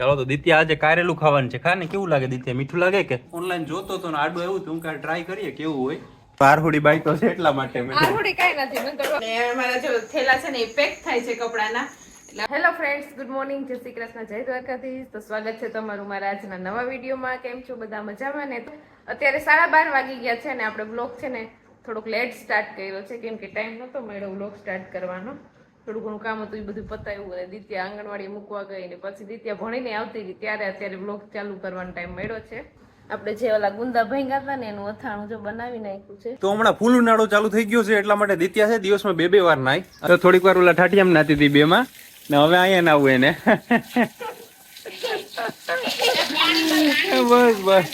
ચાલો તો દિત્યા આજે કારેલું ખાવાનું છે. ખા ને કેવું લાગે દિત્યા? મીઠું લાગે કે? ઓનલાઈન જોતો તો ને આડું એવું તો. હું ટ્રાય કરીએ કેવું હોય? પારહુડી બાઈ તો છે એટલા માટે મેં. આરહુડી કાઈ નથી મને તો ને મારા જો થેલા છે ને એ પેક થાય છે કપડાના. એટલે હેલો ફ્રેન્ડ્સ ગુડ મોર્નિંગ જય શ્રી કૃષ્ણ જય દ્વારકાધીશ. તો સ્વાગત છે તમારું મારા આજના નવા વિડીયોમાં. કેમ છો બધા? મજામાં ને? અત્યારે સાડા બાર વાગી ગયા છે ને આપણે બ્લોગ છે ને થોડોક લેટ સ્ટાર્ટ કર્યો છે કેમ કે ટાઈમ નહોતો મળ્યો બ્લોગ સ્ટાર્ટ કરવાનો. થોડું ઘણું કામ હતું એ બધું પતાવ્યું અને દિત્યા આંગણવાડી મૂકવા ગઈ ને પછી દિત્યા ભણીને આવતી હતી ત્યારે અત્યારે બ્લોગ ચાલુ કરવાનો ટાઈમ મળ્યો છે. આપણે જે ઓલા ગુંદા ભાંગ્યા હતા ને એનું અથાણું જો બનાવી નાખ્યું છે. તો હમણાં ફૂલ ઉનાળો ચાલુ થઈ ગયો છે એટલા માટે દિત્યા છે દિવસમાં બે બે વાર નાય. તો થોડીક વાર ઓલા ઠાઠિયામ નાતી હતી બે માં ને હવે અહીંયા નાવું એને. બસ બસ.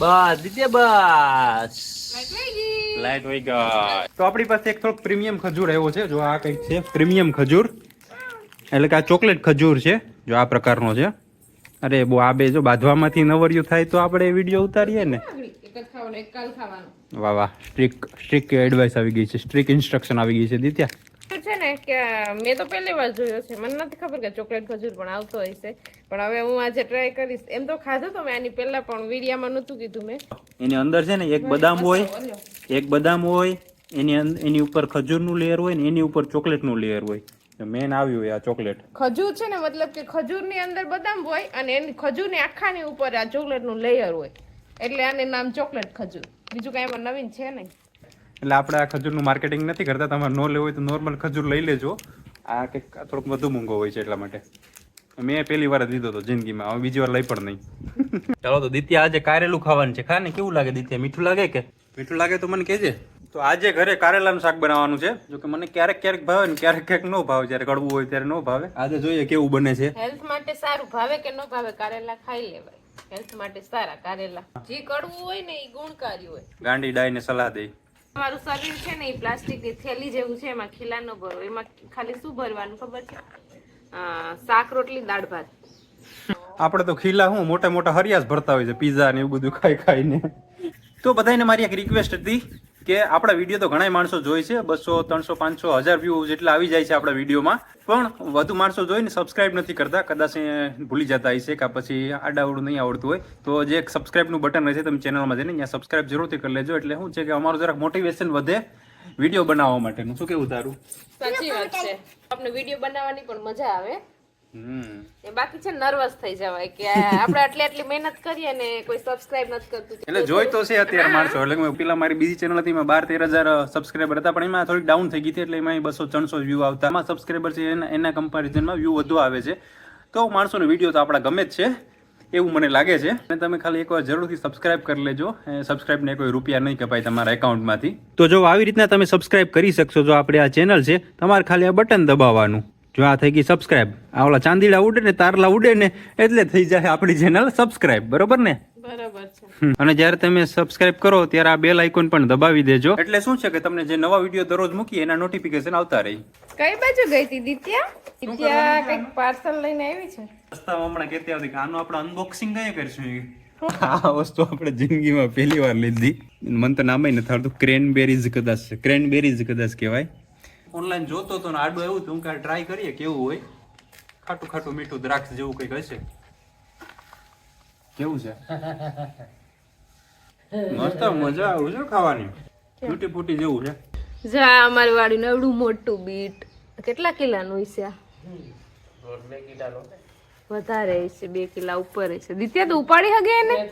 બસ દિત્યા બસ. લાઈટ વહી ગઈ. તો આપણી પાસે એક થોડોક પ્રીમિયમ ખજૂર આવ્યો છે. જો આ કંઈક છે પ્રીમિયમ ખજૂર. એટલે કે આ ચોકલેટ ખજૂર છે જો આ પ્રકારનો છે. અરે બહુ આ બે જો બાંધવામાંથી નવરિયું થાય તો આપણે વીડિયો ઉતારીએ ને. એક જ ખાવાનું એક કાલ ખાવાનું. વાહ વાહ. સ્ટ્રિક સ્ટ્રીક એડવાઇસ આવી ગઈ છે. સ્ટ્રિક ઇન્સ્ટ્રક્શન આવી ગઈ છે દિત્યા. છે ને કે મેં તો પહેલી વાર જોયો છે. મને નથી ખબર કે ચોકલેટ ખજૂર પણ આવતો હશે પણ હવે હું આજે ટ્રાય કરીશ. એમ તો ખાધો તો મેં આની પહેલા પણ વીડિયામાં નહોતું કીધું મેં. એની અંદર છે ને એક બદામ હોય એક બદામ હોય એની એની ઉપર ખજૂરનું લેયર હોય ને એની ઉપર ચોકલેટનું લેયર હોય. મેન આવ્યું હોય આ ચોકલેટ ખજૂર છે ને મતલબ કે ખજૂરની અંદર બદામ હોય અને એની ખજૂરની આખાની ઉપર આ ચોકલેટનું લેયર હોય. એટલે આને નામ ચોકલેટ ખજૂર. બીજું કાંઈ એમાં નવીન છે નહીં. એટલે આપણે આ ખજૂરનું માર્કેટિંગ નથી કરતા. તમારે ન લેવું હોય તો નોર્મલ ખજૂર લઈ લેજો. આ કંઈક થોડોક વધુ મોંઘો હોય છે એટલા માટે. મેં પહેલી વાર જ લીધો હતો જિંદગીમાં. હવે બીજી વાર લઈ પણ નહીં. ચાલો તો દિત્યા આજે કારેલું ખાવાનું છે. ખા ને કેવું લાગે દિત્યા? મીઠું લાગે કે? મીઠું લાગે તો મને કહેજે. તો આજે ઘરે કારેલાનું શાક બનાવવાનું છે. જો કે મને ક્યારેક ક્યારેક ભાવે ને ક્યારેક ક્યારેક ન ભાવે. જ્યારે કડવું હોય ત્યારે ન ભાવે. આજે જોઈએ કેવું બને છે. હેલ્થ માટે સારું ભાવે કે ન ભાવે કારેલા ખાઈ લેવાય. હેલ્થ માટે સારા કારેલા. જે કડવું હોય ને એ ગુણકારી હોય. ગાંડી ડાયને સલાહ દે. તમારું શરીર છે ને એ પ્લાસ્ટિકની થેલી જેવું છે, એમાં ખીલા ન ભરો, એમાં ખાલી શું ભરવાનું ખબર છે? શાક, રોટલી, દાળ, ભાત. આપણે તો ખીલા હું મોટા મોટા હરિયાસ ભરતા હોય છે, પીઝા ને એવું બધું ખાઈ ખાઈને. તો બધાને મારી એક રિક્વેસ્ટ હતી. કે આપણા વીડિયો તો ઘણા માણસો જોઈ છે, બસો, ત્રણસો, પાંચસો, હજાર વ્યૂ જેટલા આવી જાય છે આપણા વિડીયોમાં. પણ વધુ માણસો જોઈને સબસ્ક્રાઇબ નથી કરતા, કદાચ ભૂલી જતા હશે કે પછી આડાવડું નહીં આવડતું હોય. તો જે સબસ્ક્રાઇબનું બટન રહેશે, તમે ચેનલમાં જઈને ત્યાં સબસ્ક્રાઇબ જરૂરથી કરી લેજો. એટલે શું છે કે અમારું જરાક મોટિવેશન વધે વીડિયો બનાવવા માટેનું. શું કેવું તારું? સાચી વાત છે. આપણે વીડિયો બનાવવાની પણ મજા આવે. બાકી છે નર્વસ થઈ જવાય કે આપણે આટલી આટલી મહેનત કરીએ ને કોઈ સબસ્ક્રાઇબ નથી કરતું એટલે જોઈ તો છે અત્યારે માણસો. એટલે મેં પેલા મારી બીજી ચેનલ હતી બાર તેર હજાર સબસ્ક્રાઇબર હતા પણ એમાં થોડીક ડાઉન થઈ ગઈ હતી એટલે એમાં બસો ત્રણસો વ્યૂ આવતા. એમાં સબસ્ક્રાઇબર છે એના એના કમ્પેરિઝનમાં વ્યૂ વધુ આવે છે. તો માણસોનો વીડિયો તો આપણા ગમે જ છે. એવું મને લાગે છે. અને તમે ખાલી એકવાર જરૂરથી સબસ્ક્રાઇબ કરી લેજો. સબસ્ક્રાઇબને કોઈ રૂપિયા નહીં કપાય તમારા એકાઉન્ટમાંથી તો જો આવી રીતના તમે સબસ્ક્રાઇબ કરી શકશો જો આપણે આ ચેનલ છે તમારે ખાલી આ બટન દબાવવાનું. જો આ થઈ ગઈ સબસ્ક્રાઇબ આ ઓલા ચાંદીડા ઉડે ને તારલા ઉડે ને એટલે થઈ જાય આપણી ચેનલ સબસ્ક્રાઇબ બરોબર ને? બરાબર અને જ્યારે તમે સબસ્ક્રાઇબ કરો ત્યારે આ બેલ આઇકોન પણ દબાવી દેજો. એટલે શું છે કે તમને જે નવા વીડિયો દરરોજ મૂકીએ એના નોટિફિકેશન આવતા રહી. કઈ બાજુ ગઈ હતી દિત્યા? દિત્યા કંઈક પાર્સલ લઈને આવી છે? રસ્તામાં હમણાં કહેતી આવતી કે આનું આપણે અનબોક્સિંગ કઈ કરશું આ વસ્તુ આપણે જિંદગીમાં પહેલી વાર લીધી. મને તો નામ નથી આવડતું. ક્રેનબેરીઝ કદાચ છે. ક્રેનબેરીઝ કદાચ કહેવાય. ઓનલાઈન જોતો હતો ને આડું એવું હતું હું ટ્રાય કરીએ કેવું હોય? ખાટું ખાટું મીઠું દ્રાક્ષ જેવું કંઈક હશે. કેવું છે? મસ્ત મજા આવું છે ખાવાની. ટૂટી ફૂટી જેવું છે. જા અમારી વાડી નવડું મોટું બીટ. કેટલા કિલાનું હશે આ? વધારે હશે બે કિલા ઉપર હશે. દિત્યા તો ઉપાડી હગે એને?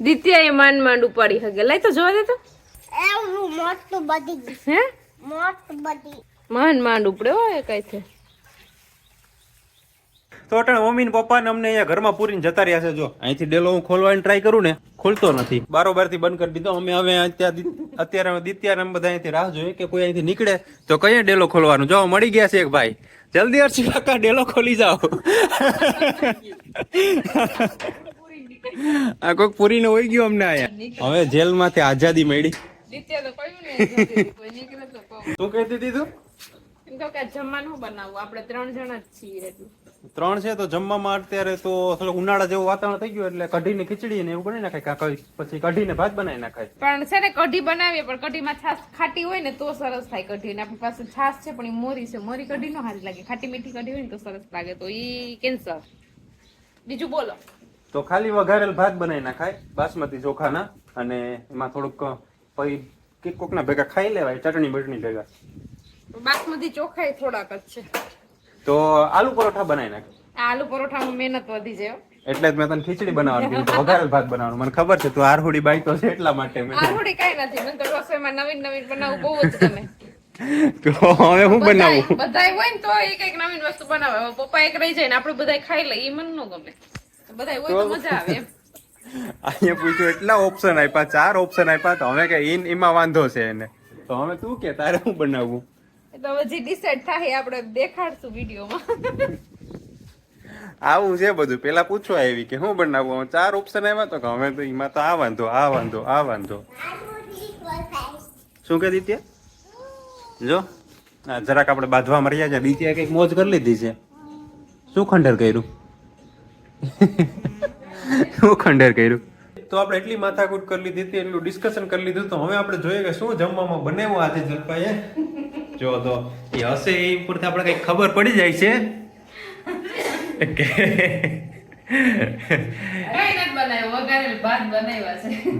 દિત્યા એ માંડ માંડ ઉપાડી હગે. લઈ તો જોવા દે તો. એવું મોટું બધી. હે? મોટું બધી. માંડ માંડ ઉપડે હોય કઈ છે તો અટાણે મમ્મી ને પપ્પા ને અમને અહીંયા ઘરમાં પૂરીને જતા રહ્યા છે જો. અહીંથી ડેલો હું ખોલવાની ટ્રાય કરું ને ખોલતો નથી. બારોબારથી બંધ કરી દીધો. અમે હવે અત્યારે અત્યારે અમે દિત્યા ને બધા અહીંથી રાહ જોઈએ કે કોઈ અહીંથી નીકળે તો કઈ ડેલો ખોલવાનું? જો મળી ગયા છે એક ભાઈ. જલ્દી અરસી કાકા ડેલો ખોલી જાઓ. આ કોઈક પૂરીને હોઈ ગયો અમને અહીંયા. હવે જેલમાંથી આઝાદી મળી. દિત્યા તો કયું ને કોઈ નીકળે તો કહું. શું કહેતી હતી તું કે જમવાનું બનાવવું આપણે ત્રણ જણા જ છીએ એટલું. ત્રણ છે તો જમવામાં અત્યારે તો થોડું ઉનાળા જેવું વાતાવરણ થઈ ગયું એટલે કઢીને ખીચડી ને એવું બનાવી નાખાય પછી કઢીને ભાત બનાવી નાખાય. પણ છે ને કઢી બનાવીએ પણ કઢીમાં છાશ ખાટી હોય ને તો સરસ થાય કઢી ને આપણી પાસે છાશ છે પણ એ મોરી છે. મોરી કઢી નો હારી લાગે. ખાટી મીઠી કઢી હોય ને તો સરસ લાગે. તો ઈ કેન્સર. બીજું બોલો. તો ખાલી વઘારેલ ભાત બનાવી નાખાય બાસમતી ચોખાના અને એમાં થોડુંક પછી કોકના ભેગા ખાઈ લેવાય ચટણી બટણી ભેગા. બાસમતી ચોખાઈ થોડાક જ છે. તો આલુ પરોઠા બનાવી નાખ. આલુ પરોઠામાં મહેનત વધી છે એટલે જ મેં તને ખીચડી બનાવવાનું કીધું વઘારેલ ભાત બનાવવાનું. મને ખબર છે તું આરહુડી બાઈ તો છે એટલા માટે મેં. આરહુડી કઈ નથી મને તો રસોઈમાં નવીન નવીન બનાવવું બહુ જ ગમે. તો હવે હું બનાવું? બધાય બધાય હોય ને તો એ કંઈક નવીન વસ્તુ બનાવે. પપ્પા એક રહી જાય ને આપણે બધાય ખાઈ લઈએ એ મને ન ગમે. બધાય હોય તો મજા આવે અહીંયા પૂછ્યું એટલા ઓપ્શન આપ્યા ચાર ઓપ્શન આપ્યા તો હવે કે ઈન એમાં વાંધો છે એને. તો હવે તું કે તારે હું બનાવવું એ હવે જે ડિસાઈડ થાય આપણે દેખાડશું વિડીયોમાં. આવું છે બધું. પેલા પૂછવા આવી કે હું બનાવું? ચાર ઓપ્શન આવ્યા તો કે હવે તો એમાં તો આ વાંધો આ વાંધો આ વાંધો. શું કે દીત્યા? જો જરાક આપણે બાંધવા મર્યા છે. દિત્યા કંઈક મોજ કરી લીધી છે. શું ખંડેર કર્યું? શું ખંડેર કર્યું? તો આપણે એટલી માથાકૂટ કરી લીધી હતી, એટલું ડિસ્કશન કરી લીધું તો હવે આપણે જોઈએ કે શું જમવામાં બનાવ્યું આજે જલપાએ જો તો એ હશે એ ઉપરથી આપણે કંઈક ખબર પડી જાય છે.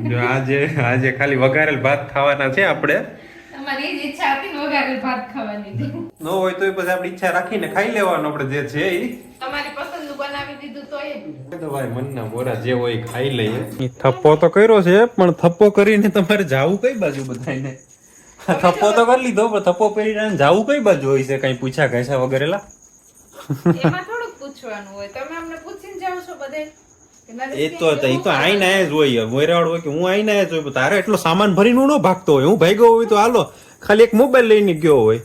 કે આજે આજે ખાલી વઘારેલ ભાત ખાવાના છે આપણે. ને હોય તો પછી આપણી ઈચ્છા રાખીને ખાઈ લેવાનું આપણે જે છે ઈ. તમારી પસંદનું બનાવી દીધું તો એ તો ભાઈ મનના મોરા જે હોય એ ખાઈ લઈએ. થપ્પો તો કર્યો છે પણ થપ્પો કરીને તમારે જાવું કઈ બાજુ બધાને થપ્પો તો કરી લીધો પણ થપ્પો પહેરીને જાવું કઈ બાજુ હોય છે? કઈ પૂછ્યા ઘેસા વગેરેલા? એમાં થોડુંક પૂછવાનું હોય. તમે અમને પૂછીને જાવ છો બધે? એ તો એ તો આઈને આયા જ હોય. મોયરાવાળ હોય કે હું આઈને આયા જ હોય તારે એટલો સામાન ભરીને ન ભાગતો હોય. હું ભાગ્યો હોય તો હાલો ખાલી એક મોબાઈલ લઈને ગયો હોય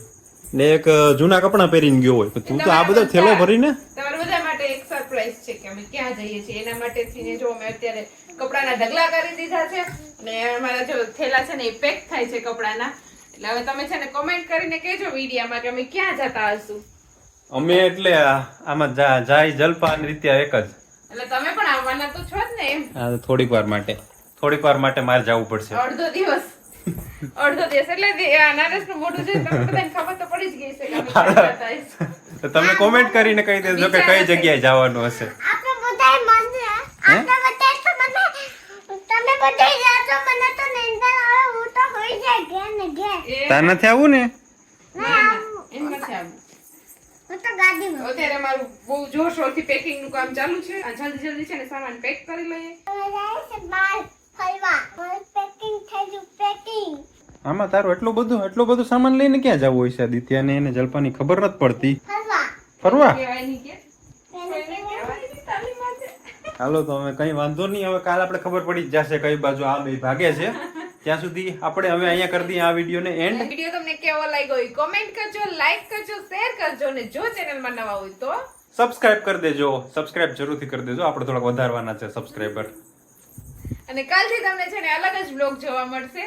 ને એક જૂના કપડાં પહેરીને ગયો હોય. તું તો આ બધો થેલો ભરીને? તમારા બધા માટે એક સરપ્રાઈઝ છે કે અમે ક્યાં જઈએ છીએ. એના માટે થઈને જો અમે અત્યારે કપડાના ઢગલા કરી દીધા છે ને અમારા જો થેલા છે ને એ પેક થાય છે કપડાના. એટલે હવે તમે છે ને કોમેન્ટ કરીને કહેજો વિડીયામાં કે અમે ક્યાં જતા હશું. અમે એટલે આમાં જા- જાય જલપા રીતે એક જ. એટલે તમે પણ આવવાના તો છો જ ને એમ. થોડીક વાર માટે. થોડીક વાર માટે મારે જવું પડશે. અડધો દિવસ. અડધો દિવસ. એટલે નરેશનું મોઢું છે તમને બધાને ખબર તો પડી જ ગઈ છે કે અમે ક્યાં જતા હશું. તો તમે કોમેન્ટ કરીને કહી દેજો કે કઈ જગ્યાએ જવાનું હશે. આપણે બધાય મને આપણે બધાય તો મને તમે બધાય જાજો મને તો નીંદર આવે હું તો હોઈ જાય ઘેર ને ઘેર એ તાર નથી આવવું ને? ના, ના, એમ નથી આવવું. હું તો ગાડીમાં અત્યારે મારું બહુ જોશોરથી પેકિંગનું કામ ચાલુ છે. જલ્દી જલ્દી છે ને સામાન પેક કરી લઈએ. અમે જાય છે બહાર ફરવા. મારું પેકિંગ થઈ ગયું પેકિંગ. આમાં તારું એટલું બધું એટલું બધું સામાન લઈને ક્યાં જવું હોય છે આદિત્યને એને જલપાની ખબર નથી પડતી. ફરવા. હાલો તો હવે કઈ વાંધો નહીં હવે કાલ આપણે ખબર પડી જ જશે કઈ બાજુ આ બે ભાગે છે. ત્યાં સુધી આપણે હવે અહીંયા કરી દઈએ આ વિડીયોને એન્ડ વીડિયો તમને કેવો લાગ્યો એ કોમેન્ટ કરજો લાઈક કરજો શેર કરજો ને જો ચેનલમાં નવા હોય તો સબસ્ક્રાઇબ કરી દેજો. સબસ્ક્રાઇબ જરૂરથી કરી દેજો. આપણે થોડાક વધારવાના છે સબસ્ક્રાઇબર અને કાલથી તમને છે ને અલગ જ બ્લોગ જોવા મળશે.